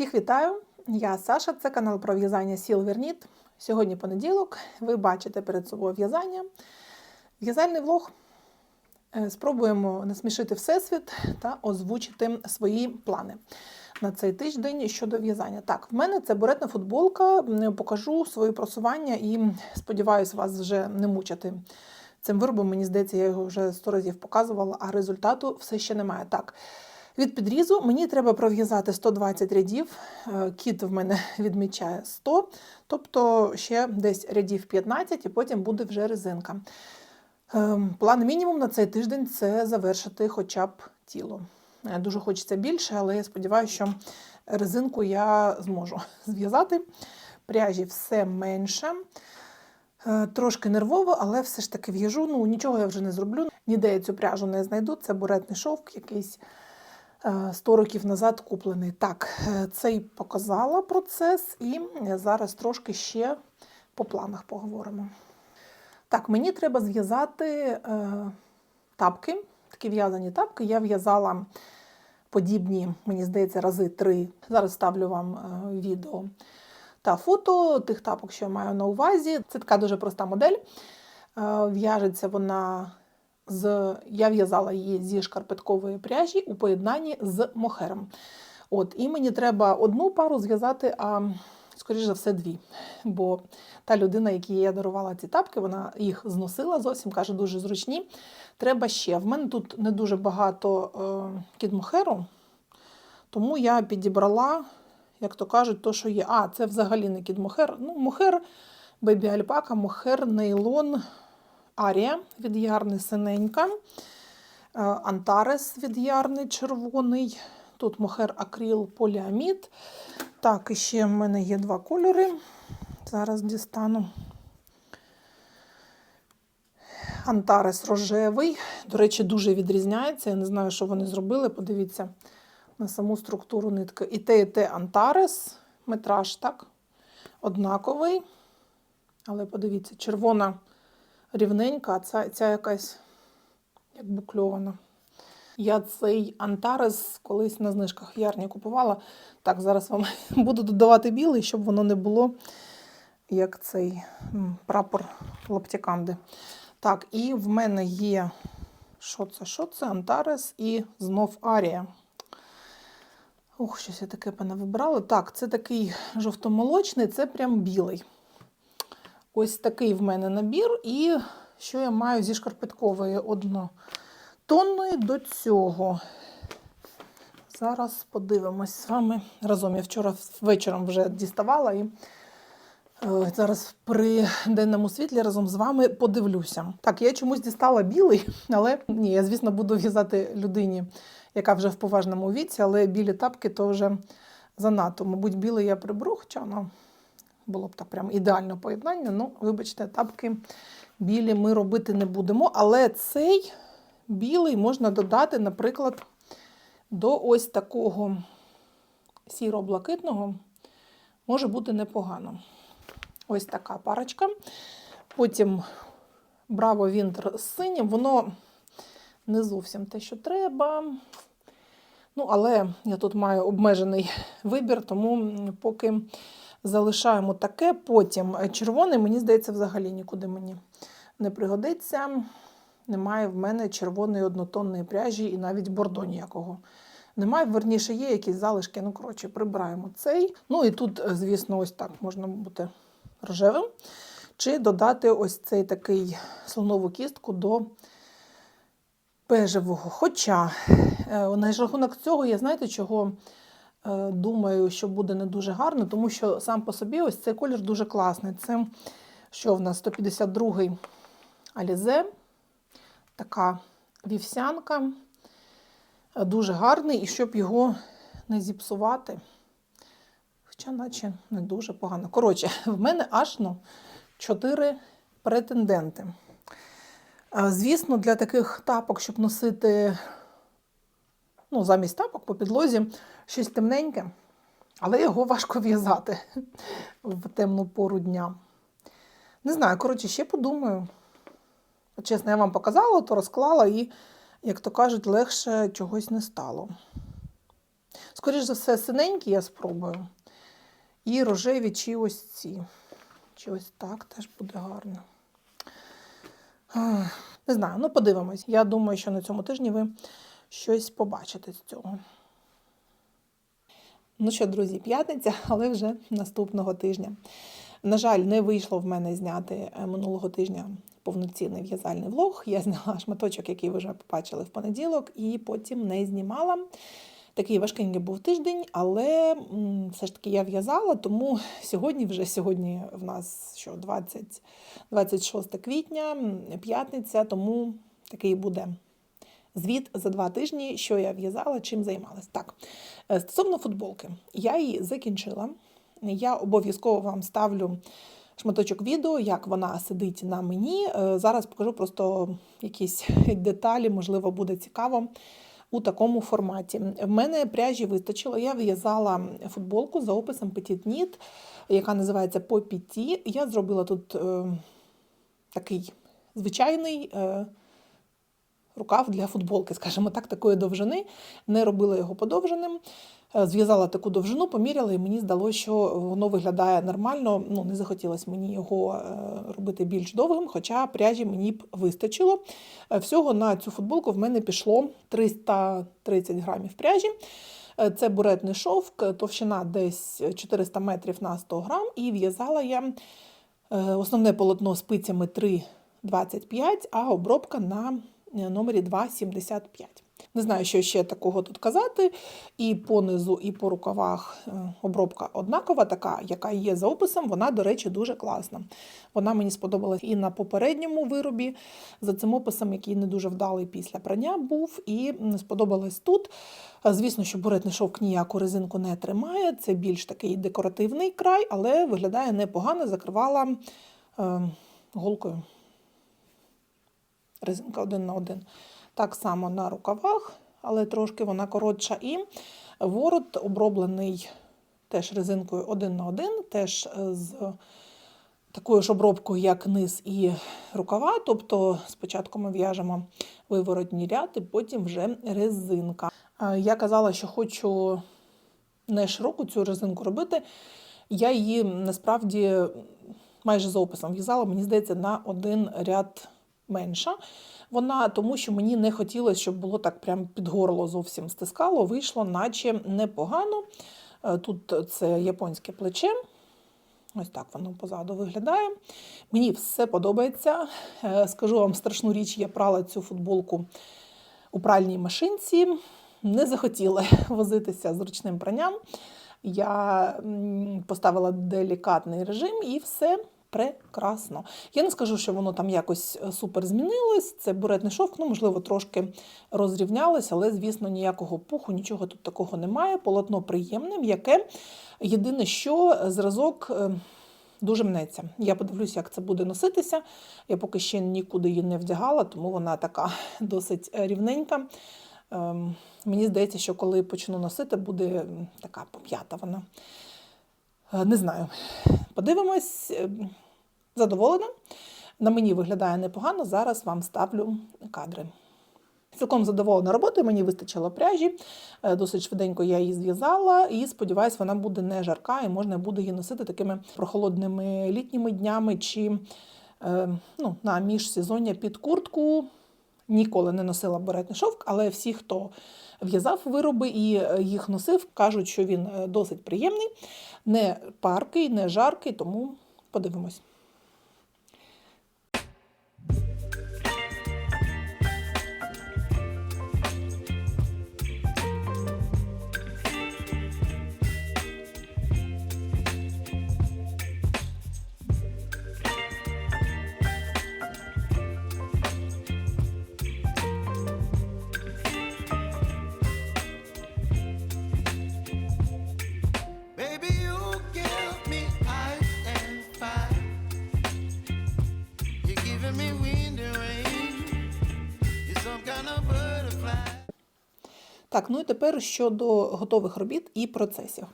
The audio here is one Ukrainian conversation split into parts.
Всіх вітаю! Я Саша, це канал про в'язання Сіл Верніт. Сьогодні понеділок. Ви бачите перед собою в'язання. В'язальний влог. Е, Спробуємо насмішити всесвіт та озвучити свої плани на цей тиждень щодо в'язання. Так, в мене це буретна футболка. Покажу своє просування і сподіваюся вас вже не мучити цим виробом. Мені здається, я його вже сто разів показувала, а результату все ще немає. Так. Від підрізу мені треба пров'язати 120 рядів. Е, Кіт в мене відмічає 100, тобто ще десь рядів 15, і потім буде вже резинка. Ем, План мінімум на цей тиждень це завершити хоча б тіло. Е, Дуже хочеться більше, але я сподіваюся, що резинку я зможу зв'язати. Пряжі все менше. Е, Трошки нервово, але все ж таки в'яжу. Ну, нічого я вже не зроблю. Ніде я цю пряжу не знайду. Це буретний шовк, якийсь 100 років назад куплений. Так, е, цей показала процес, і зараз трошки ще по планах поговоримо. Так, мені треба зв'язати е, тапки, такі в'язані тапки. Я в'язала подібні, мені здається, рази три. Зараз ставлю вам е, відео та фото тих тапок, що я маю на увазі. Це така дуже проста модель. Е, В'яжеться вона з. Я в'язала її зі шкарпеткової пряжі у поєднанні з мохером. От, і мені треба одну пару зв'язати, а скоріш за все, дві. Бо та людина, якій я дарувала ці тапки, вона їх зносила зовсім, каже, дуже зручні. Треба ще. В мене тут не дуже багато е, кідмохеру, тому я підібрала, як то кажуть, то, що є. А, це взагалі не кідмохер. Ну, мохер, бебі альпака, мохер, нейлон, арія від ярни синенька, е, антарес від ярни червоний. Тут мохер акрил поліамід. Так, і ще в мене є два кольори. Зараз дістану. Антарес рожевий. До речі, дуже відрізняється. Я не знаю, що вони зробили. Подивіться на саму структуру нитки. І те, і те Антарес, метраж, так? Однаковий. Але подивіться, червона рівненька, а ця, ця якась як букльована. Я цей Антарес колись на знижках ярні купувала. Так, зараз вам буду додавати білий, щоб воно не було як цей прапор лаптіканди. Так, і в мене є що це? Що це? Антарес і знов Арія. Ух, щось я таке вибрала. Так, це такий жовтомолочний, це прям білий. Ось такий в мене набір. І що я маю зі шкарпеткової однотонної до цього. Зараз подивимось з вами разом. Я вчора вечором вже діставала і е, зараз при денному світлі разом з вами подивлюся. Так, я чомусь дістала білий, але ні, я, звісно, буду в'язати людині, яка вже в поважному віці, але білі тапки то вже занадто. Мабуть, білий я приберу, хоча воно було б так прям ідеально поєднання. Ну, вибачте, тапки білі ми робити не будемо. Але цей білий можна додати, наприклад, до ось такого сіро-блакитного може бути непогано. Ось така парочка. Потім Браво Вінтер з синім. Воно не зовсім те, що треба. Ну, але я тут маю обмежений вибір, тому поки залишаємо таке. Потім червоний, мені здається, взагалі нікуди мені не пригодиться. Немає в мене червоної однотонної пряжі і навіть бордо ніякого. Немає, верніше, є якісь залишки. Ну, коротше, прибираємо цей. Ну і тут, звісно, ось так можна бути рожевим. Чи додати ось цей такий слонову кістку до бежевого. Хоча, е, на рахунок цього, я знаєте, чого е, думаю, що буде не дуже гарно, тому що сам по собі ось цей колір дуже класний. Це що в нас 152-й Алізе, така вівсянка, е, дуже гарний, і щоб його не зіпсувати. Хоча, наче не дуже погано. Коротше, в мене аж ну, 4 претенденти. Е, Звісно, для таких тапок, щоб носити ну, замість тапок по підлозі щось темненьке, але його важко в'язати в темну пору дня. Не знаю, коротше, ще подумаю. Чесно, я вам показала, то розклала і, як то кажуть, легше чогось не стало. Скоріше за все, синенькі я спробую. І рожеві чи ось ці. Чи ось так теж буде гарно. Не знаю, ну подивимось. Я думаю, що на цьому тижні ви щось побачите з цього. Ну що, друзі, п'ятниця, але вже наступного тижня. На жаль, не вийшло в мене зняти е, минулого тижня повноцінний в'язальний влог. Я зняла шматочок, який ви вже побачили в понеділок, і потім не знімала. Такий важкенький був тиждень, але все ж таки я в'язала, тому сьогодні, вже сьогодні в нас що 20, 26 квітня, п'ятниця, тому такий буде звіт за два тижні, що я в'язала, чим займалась. Так, е, стосовно футболки, я її закінчила. Я обов'язково вам ставлю шматочок відео, як вона сидить на мені. Е, Зараз покажу просто якісь деталі, можливо, буде цікаво у такому форматі. В мене пряжі вистачило. Я в'язала футболку за описом Petit Knit, яка називається по піті. Я зробила тут е, такий звичайний. Е, Рукав для футболки, скажімо так, такої довжини, не робила його подовженим. Е, Зв'язала таку довжину, поміряла, і мені здалося, що воно виглядає нормально. Ну, не захотілося мені його е, робити більш довгим, хоча пряжі мені б вистачило. Е, Всього на цю футболку в мене пішло 330 грамів пряжі. Це буретний шовк, товщина десь 400 метрів на 100 грам, і в'язала я основне полотно спицями 3,25, а обробка на номері 2,75. Не знаю, що ще такого тут казати. І по низу, і по рукавах е, обробка однакова, така, яка є за описом. Вона, до речі, дуже класна. Вона мені сподобалась і на попередньому виробі, за цим описом, який не дуже вдалий після прання був, і сподобалась тут. Е, Звісно, що буретний шовк ніяку резинку не тримає. Це більш такий декоративний край, але виглядає непогано, закривала е, голкою. Резинка один на один. Так само на рукавах, але трошки вона коротша. І ворот оброблений теж резинкою один на один, теж е, з такою ж обробкою, як низ і рукава. Тобто спочатку ми в'яжемо виворотній ряд, і потім вже резинка. Е, Я казала, що хочу не широку цю резинку робити. Я її насправді майже за описом в'язала, мені здається, на один ряд менша. Вона тому, що мені не хотілося, щоб було так прям під горло зовсім стискало. Вийшло, наче непогано. Е, Тут це японське плече. Ось так воно позаду виглядає. Мені все подобається. Е, Скажу вам страшну річ, я прала цю футболку у пральній машинці. Не захотіла возитися з ручним пранням. Я поставила делікатний режим і все прекрасно. Я не скажу, що воно там якось е, супер змінилось. Це буретний шовк, ну, можливо, трошки розрівнялось, але, звісно, ніякого пуху, нічого тут такого немає. Полотно приємне, м'яке. Єдине, що зразок. е, Дуже мнеться. Я подивлюся, як це буде носитися. Я поки ще нікуди її не вдягала, тому вона така досить е, рівненька. Ем, Мені здається, що коли почну носити, буде така пом'ята вона. Е, Не знаю. Подивимось. Ем, Задоволена. На мені виглядає непогано. Зараз вам ставлю кадри. Цілком задоволена роботою, мені вистачило пряжі. Е, Досить швиденько я її зв'язала і сподіваюся, вона буде не жарка і можна буде її носити такими прохолодними літніми днями чи е, ну, на міжсезоння під куртку. Ніколи не носила беретний шовк, але всі, хто в'язав вироби і е, їх носив, кажуть, що він е, досить приємний, не паркий, не жаркий, тому подивимось. Так, ну і тепер щодо готових робіт і процесів.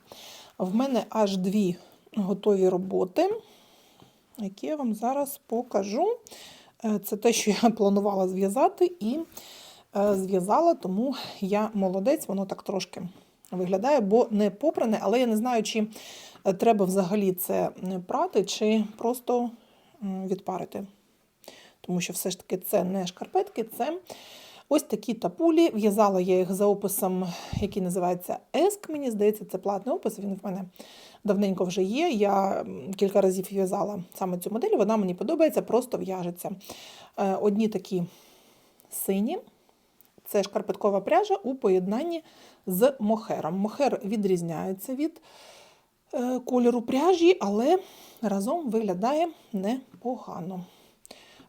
В мене аж дві готові роботи, які я вам зараз покажу. Е, Це те, що я планувала зв'язати, і е, зв'язала, тому я молодець, воно так трошки виглядає, бо не попране, але я не знаю, чи е, треба взагалі це прати, чи просто відпарити. Тому що все ж таки це не шкарпетки, це ось такі тапулі. В'язала я їх за описом, який називається Еск. Мені здається, це платний опис. Він в мене давненько вже є. Я кілька разів в'язала саме цю модель. Вона мені подобається, просто в'яжеться. Е, Одні такі сині. Це шкарпеткова пряжа у поєднанні з мохером. Мохер відрізняється від е, кольору пряжі, але разом виглядає непогано.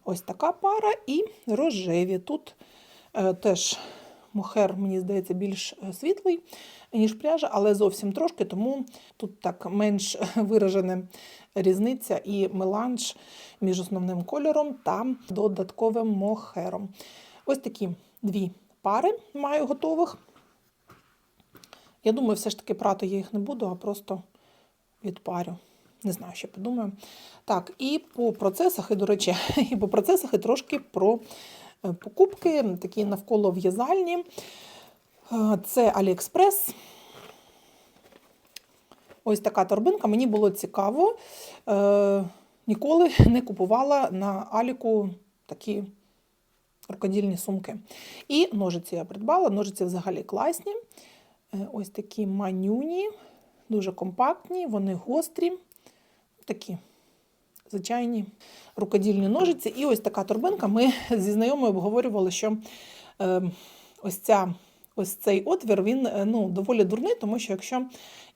Ось така пара і рожеві. Тут теж мохер, мені здається, більш е, світлий, ніж пряжа, але зовсім трошки, тому тут так менш виражена різниця і меланж між основним кольором та додатковим мохером. Ось такі дві пари маю готових. Я думаю, все ж таки прати я їх не буду, а просто відпарю. Не знаю, що подумаю. Так, і по процесах, і, до речі, і по процесах, і трошки про е, покупки, такі навколо в'язальні. Е, Це Аліекспрес. Ось така торбинка. Мені було цікаво. Е, Ніколи не купувала на Аліку такі рукодільні сумки. І ножиці я придбала. Ножиці взагалі класні. Е, Ось такі манюні, дуже компактні, вони гострі, такі звичайні рукодільні ножиці. І ось така торбинка. Ми зі знайомою обговорювали, що е, ось, ця, ось цей отвір він е, ну, доволі дурний, тому що якщо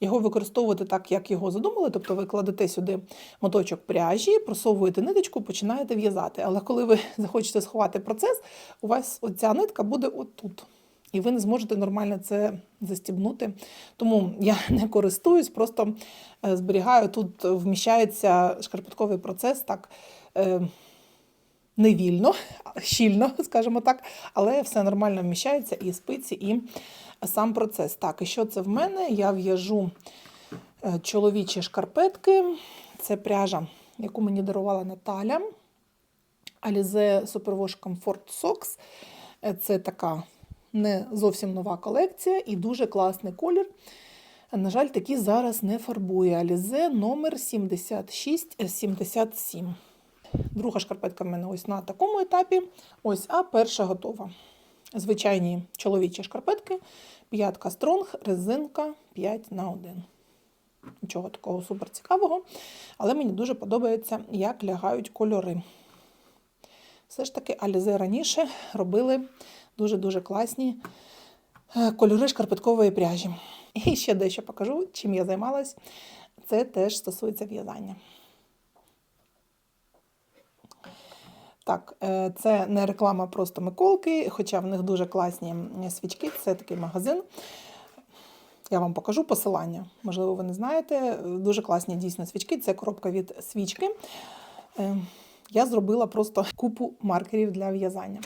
його використовувати так, як його задумали, тобто ви кладете сюди моточок пряжі, просовуєте ниточку, починаєте в'язати. Але коли ви захочете сховати процес, у вас оця нитка буде отут. І ви не зможете нормально це застібнути. Тому я не користуюсь, просто е, зберігаю. Тут вміщається шкарпетковий процес так е, невільно, щільно, скажімо так, але все нормально вміщається і спиці, і сам процес. Так, і що це в мене? Я в'яжу е, чоловічі шкарпетки. Це пряжа, яку мені дарувала Наталя. Alize Superwash Comfort Socks. Це така не зовсім нова колекція і дуже класний колір. На жаль, такі зараз не фарбує. Alize номер 7677. Друга шкарпетка в мене ось на такому етапі. Ось, а перша готова. Звичайні чоловічі шкарпетки, п'ятка стронг, резинка 5 на 1. Нічого такого супер цікавого, але мені дуже подобається, як лягають кольори. Все ж таки, Alize раніше робили дуже-дуже класні е, кольори шкарпеткової пряжі. І ще дещо покажу, чим я займалась. Це теж стосується в'язання. Так, е, це не реклама просто Миколки, хоча в них дуже класні свічки. Це такий магазин. Я вам покажу посилання. Можливо, ви не знаєте. Дуже класні дійсно свічки. Це коробка від свічки. Е, Я зробила просто купу маркерів для в'язання.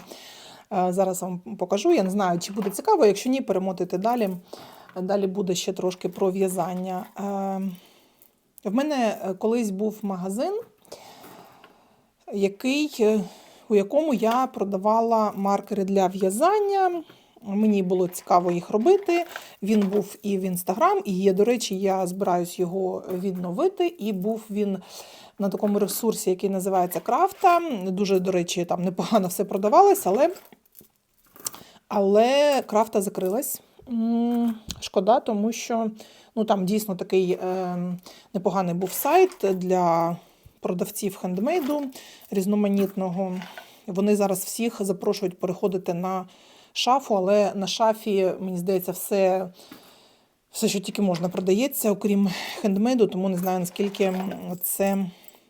Е, Зараз вам покажу. Я не знаю, чи буде цікаво. Якщо ні, перемотуйте далі. Далі буде ще трошки про в'язання. Е, В мене е, колись був магазин, який, у якому я продавала маркери для в'язання. Мені було цікаво їх робити. Він був і в інстаграм, і є, до речі, я збираюсь його відновити. І був він на такому ресурсі, який називається Крафта. Дуже, до речі, там непогано все продавалось, але, але крафта закрилась. Шкода, тому що ну, там дійсно такий е, непоганий був сайт для продавців хендмейду різноманітного. Вони зараз всіх запрошують переходити на шафу, але на шафі, мені здається, все, все, що тільки можна, продається, окрім хендмейду, тому не знаю, наскільки це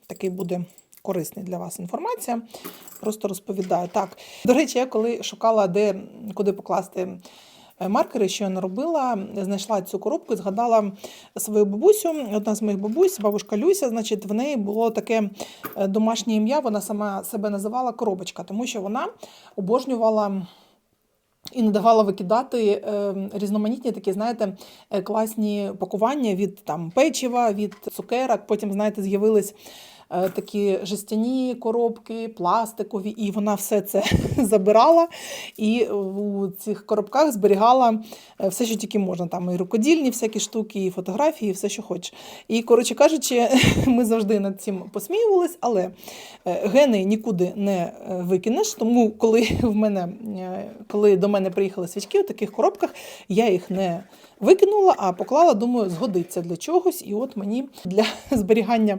такий буде корисний для вас інформація. Просто розповідаю. Так, до речі, я коли шукала, де куди покласти е, маркери, що я наробила, знайшла цю коробку і згадала свою бабусю. Одна з моїх бабусь, бабушка Люся, значить, в неї було таке е, домашнє ім'я, вона сама себе називала коробочка, тому що вона обожнювала. І не давала викидати е, різноманітні такі, знаєте, е, класні пакування від там печива, від цукерок. Потім, знаєте, з'явились такі жестяні коробки, пластикові, і вона все це забирала і у цих коробках зберігала е, все, що тільки можна. Там і рукодільні всякі штуки, і фотографії, і все, що хочеш. І, коротше кажучи, ми завжди над цим посміювались, але е, гени нікуди не е, викинеш. Тому, коли в мене, е, коли до мене приїхали свічки у таких коробках, я їх не викинула, а поклала, думаю, згодиться для чогось. І от мені для зберігання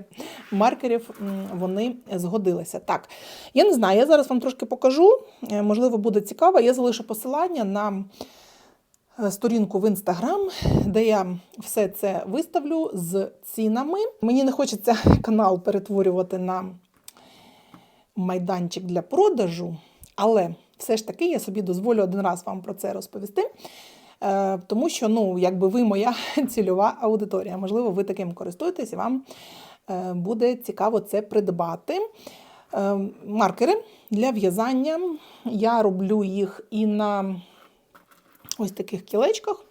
маркерів вони згодилися. Так, я не знаю, я зараз вам трошки покажу. е, Можливо, буде цікаво. Я залишу посилання на е, сторінку в інстаграм, де я все це виставлю з цінами. Мені не хочеться канал перетворювати на майданчик для продажу, але все ж таки я собі дозволю один раз вам про це розповісти. Е, Тому що, ну, якби ви моя цільова аудиторія. Можливо, ви таким користуєтесь і вам е, буде цікаво це придбати. Е, Маркери для в'язання. Я роблю їх і на ось таких кілечках.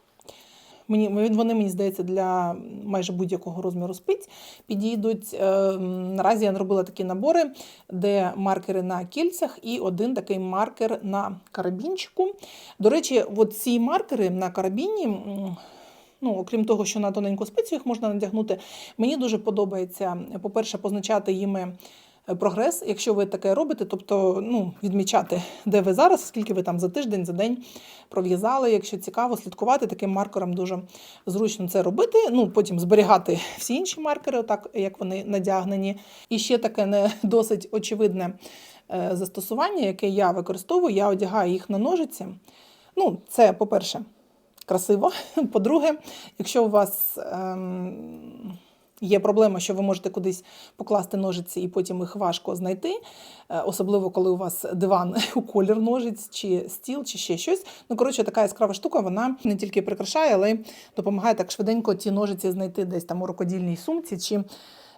Мені, вони, мені здається, для майже будь-якого розміру спиць підійдуть. Е, Наразі я робила такі набори, де маркери на кільцях і один такий маркер на карабінчику. До речі, от ці маркери на карабіні. Ну, окрім того, що на тоненьку спицю їх можна надягнути, мені дуже подобається, по-перше, позначати їми е, прогрес, якщо ви таке робите, тобто ну, відмічати, де ви зараз, скільки ви там за тиждень, за день пров'язали. Якщо цікаво, слідкувати таким маркером дуже зручно це робити. Ну, потім зберігати всі інші маркери, так як вони надягнені. І ще таке не досить очевидне е, застосування, яке я використовую, я одягаю їх на ножиці. Ну, це, по-перше, красиво. По-друге, якщо у вас ем, є проблема, що ви можете кудись покласти ножиці і потім їх важко знайти, е, особливо коли у вас диван у колір ножиць, чи стіл, чи ще щось. Ну, коротше, така яскрава штука, вона не тільки прикрашає, але й допомагає так швиденько ті ножиці знайти десь там у рукодільній сумці. чи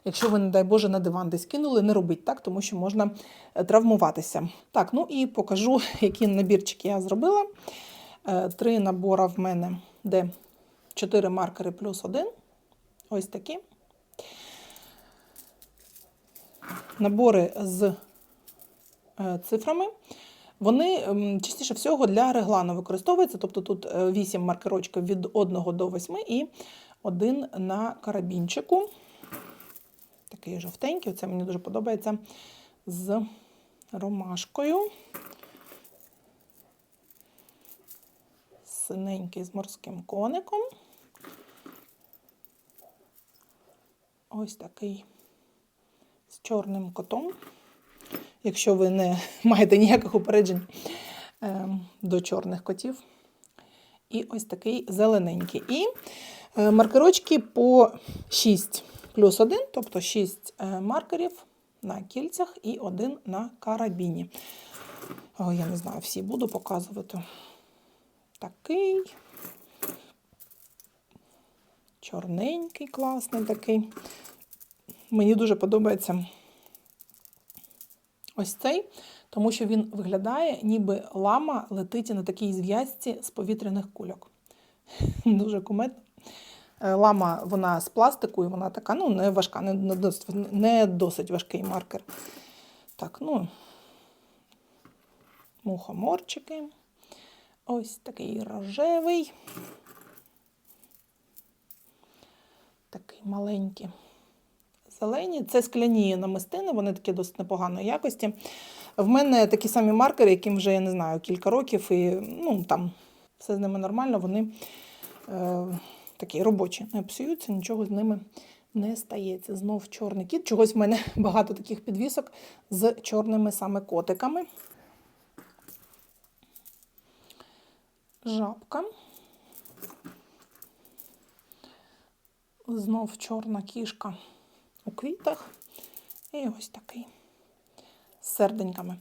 Якщо ви, не дай Боже, на диван десь кинули, не робіть так, тому що можна е, травмуватися. Так, ну і покажу, які набірчики я зробила. Е, Три набори в мене, де 4 маркери плюс один. Ось такі. Набори з е, цифрами. Вони частіше всього для реглану використовуються. Тобто тут 8 маркерочків від 1 до 8 і один на карабінчику. Такий жовтенький, це мені дуже подобається з ромашкою. Синенький з морським коником. Ось такий з чорним котом. Якщо ви не маєте ніяких упереджень е, до чорних котів. І ось такий зелененький. І е, маркерочки по 6 плюс 1, тобто 6 е, маркерів на кільцях і один на карабіні. Я не знаю, всі буду показувати. Такий. Чорненький, класний такий. Мені дуже подобається ось цей, тому що він виглядає, ніби лама летить на такій зв'язці з повітряних кульок. Дуже кумедно. Е, Лама вона з пластику, і вона така, ну, не важка, не, досить, не досить важкий маркер. Так, ну, мухоморчики. Ось такий рожевий. Такий маленький. Зелені. Це скляні намистини, вони такі досить непоганої якості. В мене такі самі маркери, яким вже, я не знаю, кілька років, і ну, там все з ними нормально, вони е, такі робочі, не псуються, нічого з ними не стається. Знов чорний кіт. Чогось в мене багато таких підвісок з чорними саме котиками. Жабка. Знов чорна кішка у квітах. І ось такий з серденьками.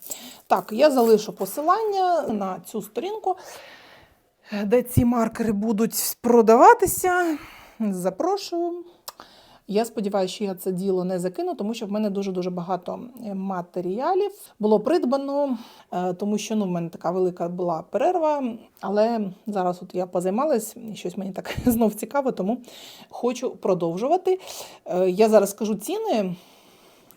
Так, я залишу посилання на цю сторінку, де ці маркери будуть продаватися. Запрошую. Я сподіваюся, що я це діло не закину, тому що в мене дуже-дуже багато е, матеріалів було придбано, е, тому що ну, в мене така велика була перерва. Але зараз от я позаймалась, і щось мені так знов цікаво, тому хочу продовжувати. Е, Я зараз скажу ціни.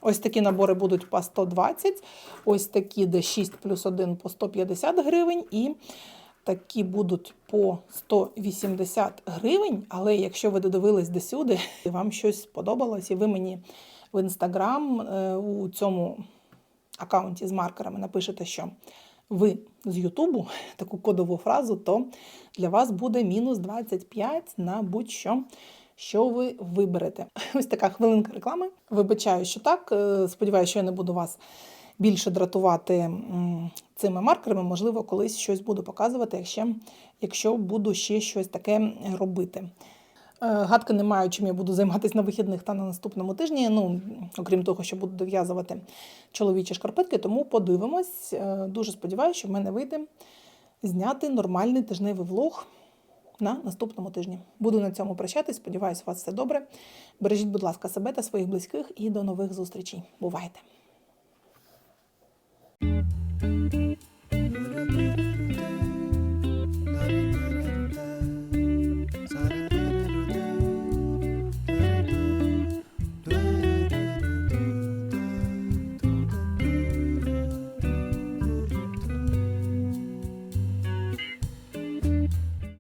Ось такі набори будуть по 120, ось такі, де 6 плюс 1 по 150 гривень, і такі будуть по 180 гривень. Але якщо ви додивились до сюди, і вам щось сподобалось, і ви мені в інстаграм е, у цьому аккаунті з маркерами напишете, що ви з Ютубу таку кодову фразу, то для вас буде мінус 25 на будь-що, що ви виберете. Ось така хвилинка реклами. Вибачаю, що так. Е, Сподіваюся, що я не буду вас більше дратувати цими маркерами. Можливо, колись щось буду показувати, якщо, якщо буду ще щось таке робити. Е, Гадки не маю, чим я буду займатися на вихідних та на наступному тижні. Ну, окрім того, що буду дов'язувати чоловічі шкарпетки, тому подивимось. Е, Дуже сподіваюся, що в мене вийде зняти нормальний тижневий влог на наступному тижні. Буду на цьому прощатись. Сподіваюся, у вас все добре. Бережіть, будь ласка, себе та своїх близьких і до нових зустрічей. Бувайте!